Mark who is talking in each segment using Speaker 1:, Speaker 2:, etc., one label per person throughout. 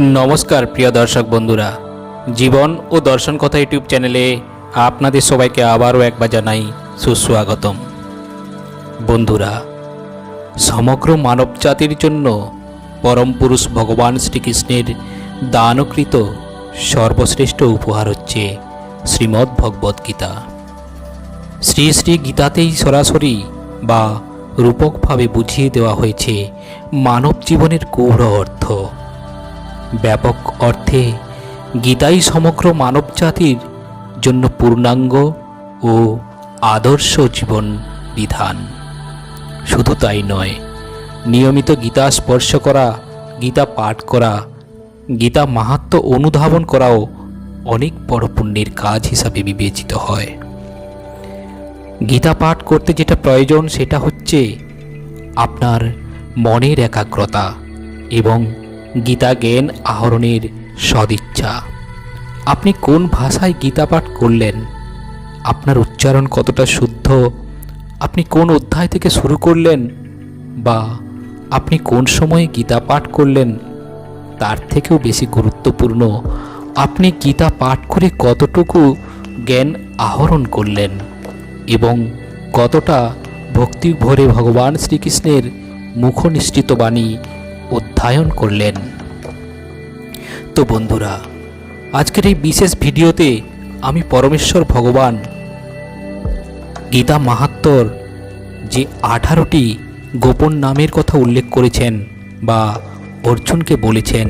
Speaker 1: নমস্কার, প্রিয় দর্শক বন্ধুরা। জীবন ও দর্শন কথা ইউটিউব চ্যানেলে আপনাদের সবাইকে আবারও একবার জানাই সুস্বাগতম। বন্ধুরা, সমগ্র মানব জাতির জন্য পরম পুরুষ ভগবান শ্রীকৃষ্ণের দানকৃত সর্বশ্রেষ্ঠ উপহার হচ্ছে শ্রীমদ্ ভগবদ্ গীতা। শ্রী শ্রী গীতাতেই সরাসরি বা রূপকভাবে বুঝিয়ে দেওয়া হয়েছে মানব জীবনের গৌর অর্থ। ব্যাপক অর্থে গীতাই সমগ্র মানব জাতির জন্য পূর্ণাঙ্গ ও আদর্শ জীবন বিধান। শুধু তাই নয়, নিয়মিত গীতা স্পর্শ করা, গীতা পাঠ করা, গীতা মাহাত্ম অনুধাবন করাও অনেক বড় পুণ্যের কাজ হিসাবে বিবেচিত হয়। গীতা পাঠ করতে যেটা প্রয়োজন সেটা হচ্ছে আপনার মনের একাগ্রতা এবং গীতা জ্ঞান আহরণের সদিচ্ছা। আপনি কোন ভাষায় গীতা পাঠ করলেন? আপনার উচ্চারণ কতটা শুদ্ধ? আপনি কোন অধ্যায় থেকে শুরু করলেন? বা আপনি কোন সময়ে গীতা পাঠ করলেন? তার থেকেও বেশি গুরুত্বপূর্ণ, আপনি গীতা পাঠ করে কতটুকু জ্ঞান আহরণ করলেন? এবং কতটা ভক্তি ভরে ভগবান শ্রীকৃষ্ণের মুখনিষ্ঠিত বাণী অধ্যয়ন করলেন। তো বন্ধুরা, আজকের এই বিশেষ ভিডিওতে আমি পরমেশ্বর ভগবান গীতা মাহাত্মর যে আঠারোটি গোপন নামের কথা উল্লেখ করেছেন বা অর্জুনকে বলেছেন,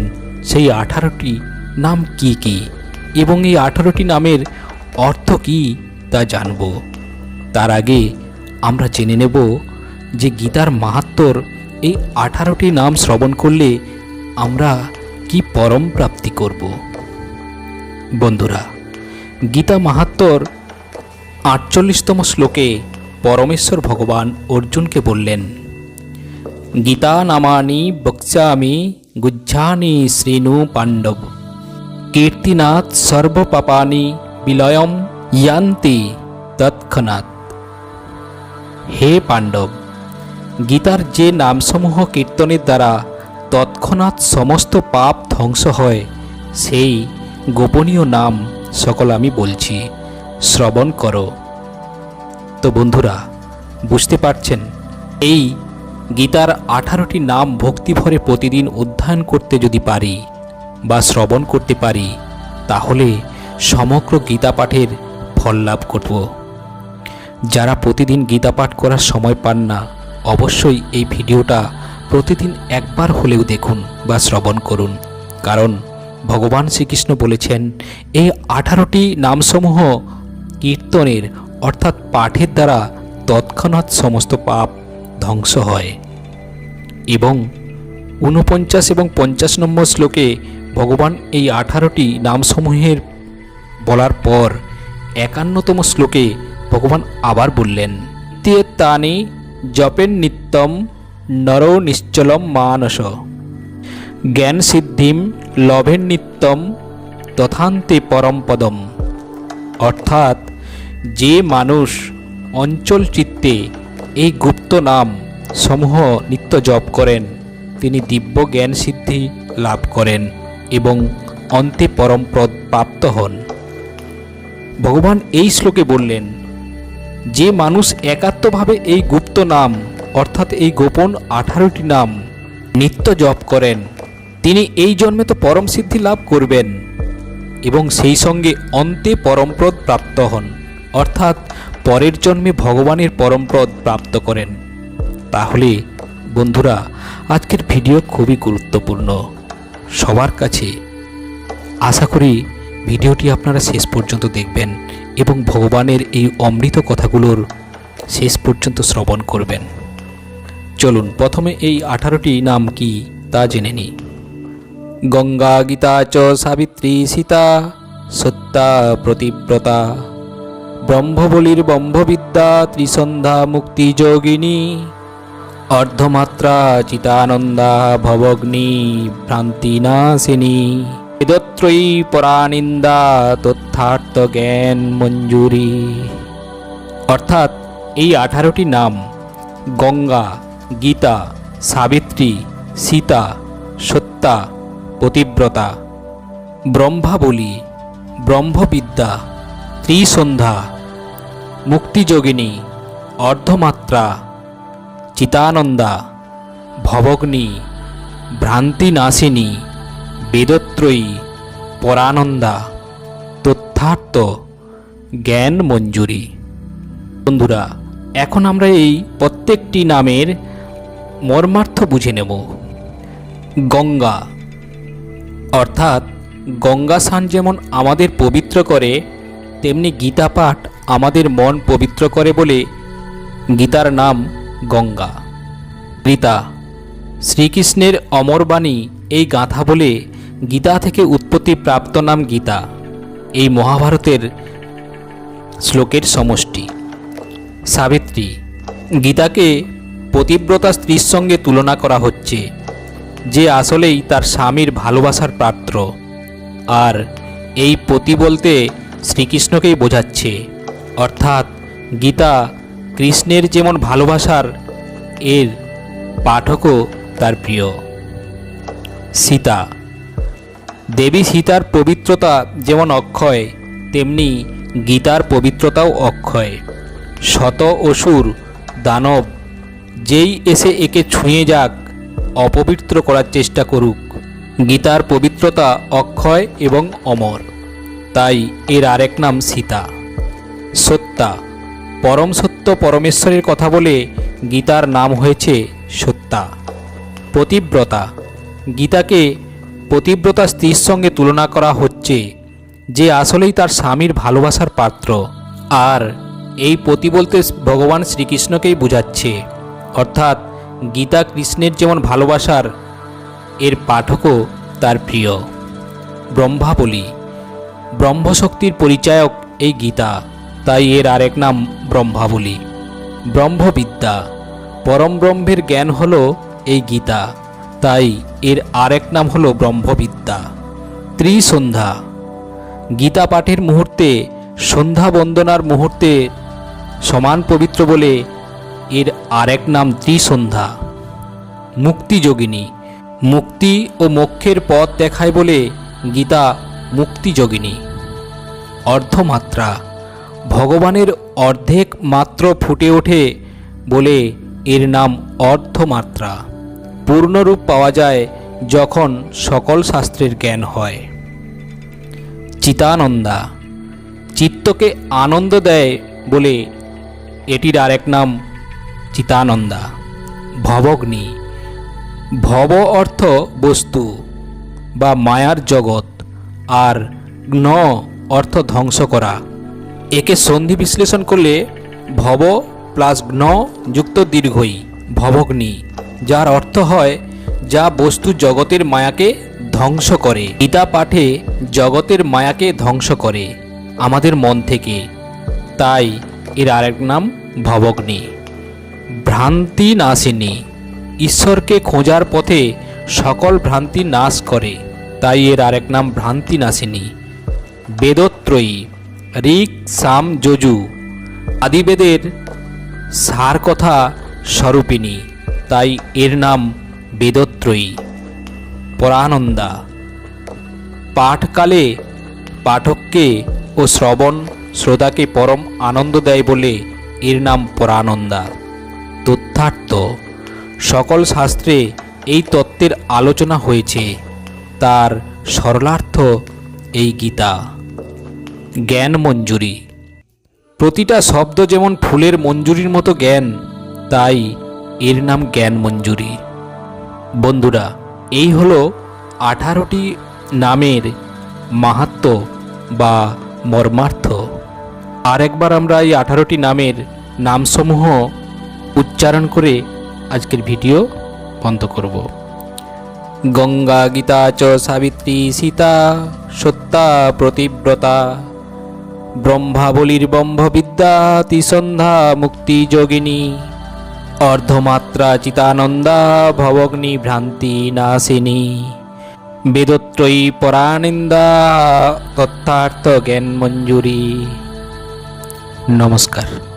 Speaker 1: সেই আঠারোটি নাম কি কি এবং এই আঠারোটি নামের অর্থ কি তা জানব। তার আগে আমরা জেনে নেব যে গীতার মাহাত্মর এই আঠারোটি নাম শ্রবণ করলে আমরা কি পরম প্রাপ্তি করব? বন্ধুরা, গীতা মাহাত্মর আটচল্লিশতম শ্লোকে পরমেশ্বর ভগবান অর্জুনকে বললেন, গীতা নামানি বক্ষ্যামি গুজ্জানি শ্রীনু পাণ্ডব। কীর্তিনাথ সর্বপাপানি বিলয়ম ইয়ান্তি তৎক্ষণাৎ। হে পাণ্ডব গীতার যে নামসমূহ কীর্তনের দ্বারা তৎক্ষণাৎ সমস্ত পাপ ধ্বংস হয়, সেই গোপনীয় নাম সকল আমি বলছি, শ্রবণ করো। তো বন্ধুরা, বুঝতে পারছেন, এই গীতার আঠারোটি নাম ভক্তিভরে প্রতিদিন অধ্যয়ন করতে যদি পারি বা শ্রবণ করতে পারি, তাহলে সমগ্র গীতা পাঠের ফল লাভ করব। যারা প্রতিদিন গীতা পাঠ করার সময় পান না অবশ্যই এই ভিডিওটা প্রতিদিন একবার হলেও দেখুন বা শ্রবণ করুন। কারণ ভগবান শ্রীকৃষ্ণ বলেছেন, এই আঠারোটি নামসমূহ কীর্তনের, অর্থাৎ পাঠের দ্বারা তৎক্ষণাৎ সমস্ত পাপ ধ্বংস হয়। এবং ঊনপঞ্চাশ এবং পঞ্চাশ নম্বর শ্লোকে ভগবান এই আঠারোটি নামসমূহের বলার পর একান্নতম শ্লোকে ভগবান আবার বললেন, তে তানি জপেন নিত্যম নর নিশ্চলম মানস। জ্ঞান সিদ্ধিম লভেন নিত্যম তথান্তে পরমপদম অর্থাৎ যে মানুষ অঞ্চল চিত্তে এই গুপ্ত নাম সমূহ নিত্য জপ করেন, তিনি দিব্য জ্ঞান সিদ্ধি লাভ করেন এবং অন্তে পরমপদ প্রাপ্ত হন। ভগবান এই শ্লোকে বললেন যে মানুষ একাত্মভাবে এই গুপ্ত নাম, অর্থাৎ এই গোপন আঠারোটি নাম, নিত্য জপ করেন। তিনি এই জন্মে তো পরম সিদ্ধি লাভ করবেন এবং সেই সঙ্গে অন্তে পরমপ্রদ প্রাপ্ত হন, অর্থাৎ পরের জন্মে ভগবানের পরমপ্রদ প্রাপ্ত করেন। তাহলে বন্ধুরা, আজকের ভিডিও খুবই গুরুত্বপূর্ণ। সবার কাছে আশা করি ভিডিওটি আপনারা শেষ পর্যন্ত দেখবেন। এবং ভগবানের এই অমৃত কথাগুলোর শেষ পর্যন্ত শ্রবণ করবেন। চলুন, প্রথমে এই আঠারোটি নাম কি তা জেনে নিই। গঙ্গা, গীতা, চ, সাবিত্রী, সীতা সত্যা প্রতিব্রতা, ব্রহ্মবলির ব্রহ্মবিদ্যা, ত্রিসন্ধ্যা মুক্তিযোগিনী অর্ধমাত্রা, চিতানন্দা, ভবগ্নি ভ্রান্তিনাশিনী বেদত্রয়ী পরানিন্দা তথ্যার্থ জ্ঞান মঞ্জুরি। অর্থাৎ এই আঠারোটি নাম গঙ্গা, গীতা, সাবিত্রী, সীতা সত্যা পতিব্রতা, ব্রহ্মাবলী, ব্রহ্মবিদ্যা, ত্রিসন্ধ্যা, মুক্তিযোগিনী, অর্ধমাত্রা, চিতানন্দা, ভবগ্নি, ভ্রান্তিনাশিনী বেদত্রয়ী পরানন্দা। তথ্যার্থ জ্ঞান মঞ্জুরি। বন্ধুরা, এখন আমরা এই প্রত্যেকটি নামের মর্মার্থ বুঝে নেব। গঙ্গা। অর্থাৎ গঙ্গা স্নান যেমন আমাদের পবিত্র করে, তেমনি গীতা পাঠ আমাদের মন পবিত্র করে বলে গীতার নাম গঙ্গা। গীতা শ্রীকৃষ্ণের অমরবাণী এই গাঁথা বলে গীতা থেকে উৎপত্তি প্রাপ্ত নাম গীতা। এই মহাভারতের শ্লোকের সমষ্টি। সাবিত্রী, গীতাকে পতিব্রতা স্ত্রীর সঙ্গে তুলনা করা হচ্ছে, যে আসলেই তার স্বামীর ভালোবাসার পাত্র। আর এই পতি বলতে শ্রীকৃষ্ণকেই বোঝাচ্ছে। অর্থাৎ গীতা কৃষ্ণের যেমন ভালোবাসার, এর পাঠকও তার প্রিয়। সীতা দেবী সীতার পবিত্রতা যেমন অক্ষয়, তেমনি গীতার পবিত্রতাও অক্ষয়। শত অসুর, দানব, যেই এসে একে ছুঁয়ে যাক, অপবিত্র করার চেষ্টা করুক। গীতার পবিত্রতা অক্ষয় এবং অমর। তাই এর আরেক নাম সীতা। সত্যা পরম সত্য পরমেশ্বরের কথা বলে গীতার নাম হয়েছে সত্যা পতিব্রতা। গীতাকে পতিব্রতা স্ত্রীর সঙ্গে তুলনা করা হচ্ছে যে আসলেই তার স্বামীর ভালোবাসার পাত্র। আর এই পতি বলতে ভগবান শ্রীকৃষ্ণকেই বোঝাচ্ছে। অর্থাৎ গীতা কৃষ্ণের যেমন ভালোবাসার, এর পাঠকও তার প্রিয়। ব্রহ্মাবলী। ব্রহ্মশক্তির পরিচায়ক এই গীতা, তাই এর আরেক নাম ব্রহ্মাবলী। ব্রহ্মবিদ্যা। পরম ব্রহ্মের জ্ঞান হলো এই গীতা, তাই এর আরেক নাম হলো ব্রহ্মবিদ্যা। ত্রিসন্ধ্যা। গীতা পাঠের মুহূর্তে সন্ধ্যা বন্দনার মুহূর্তে সমান পবিত্র বলে এর আরেক নাম ত্রিসন্ধ্যা। মুক্তিযোগিনী। মুক্তি ও মোক্ষের পথ দেখায় বলে গীতা মুক্তিযোগিনী। অর্ধমাত্রা। ভগবানের অর্ধেক মাত্র ফুটে ওঠে বলে এর নাম অর্ধমাত্রা। পূর্ণরূপ পাওয়া যায় যখন সকল শাস্ত্রের জ্ঞান হয়। চিতানন্দা, চিত্তকে আনন্দ দেয় বলে এটির আরেক নাম চিতানন্দা, ভবগ্নি। ভব অর্থ বস্তু বা মায়ার জগৎ আর ন অর্থ ধ্বংস করা। একে সন্ধি বিশ্লেষণ করলে ভব প্লাস ন যুক্ত দীর্ঘই, ভবগ্নি। যার অর্থ হয়, যা বস্তু জগতের মায়াকে ধ্বংস করে। গীতা পাঠে জগতের মায়াকে ধ্বংস করে, আমাদের মন থেকে। তাই এর আরেক নাম ভবগ্নি। ভ্রান্তি নাশিনী। ঈশ্বরকে খোঁজার পথে সকল ভ্রান্তি নাশ করে, তাই এর আরেক নাম ভ্রান্তি নাশিনী। বেদত্রয়ী ঋক সাম যজু। আদিবেদের সার কথা স্বরূপিণী। তাই এর নাম বেদত্রয়ী। পরানন্দা। পাঠকালে পাঠককে ও শ্রবণ শ্রোতাকে পরম আনন্দ দেয় বলে এর নাম পরানন্দা। তথ্যার্থ। সকল শাস্ত্রে এই তত্ত্বের আলোচনা হয়েছে। তার সরলার্থ এই গীতা। জ্ঞান মঞ্জুরি। প্রতিটা শব্দ যেমন ফুলের মঞ্জুরির মতো জ্ঞান, তাই এর নাম জ্ঞান মঞ্জুরি। বন্ধুরা, এই হলো আঠারোটি নামের মাহাত্ম বা মর্মার্থ। আরেকবার আমরা এই আঠারোটি নামের নামসমূহ উচ্চারণ করে আজকের ভিডিও বন্ধ করব। গঙ্গা গীতা চ সাবিত্রী সীতা সত্তা প্রতিব্রতা ব্রহ্মাবলীর ব্রহ্মবিদ্যা তিসন্ধ্যা মুক্তি যোগিনী অর্ধমাত্রা চিতানন্দা ভবগ্নি ভ্রান্তি নাশিনী বেদত্রয়ী পরানিন্দা তথ্যার্থ জ্ঞান মঞ্জুরি নমস্কার।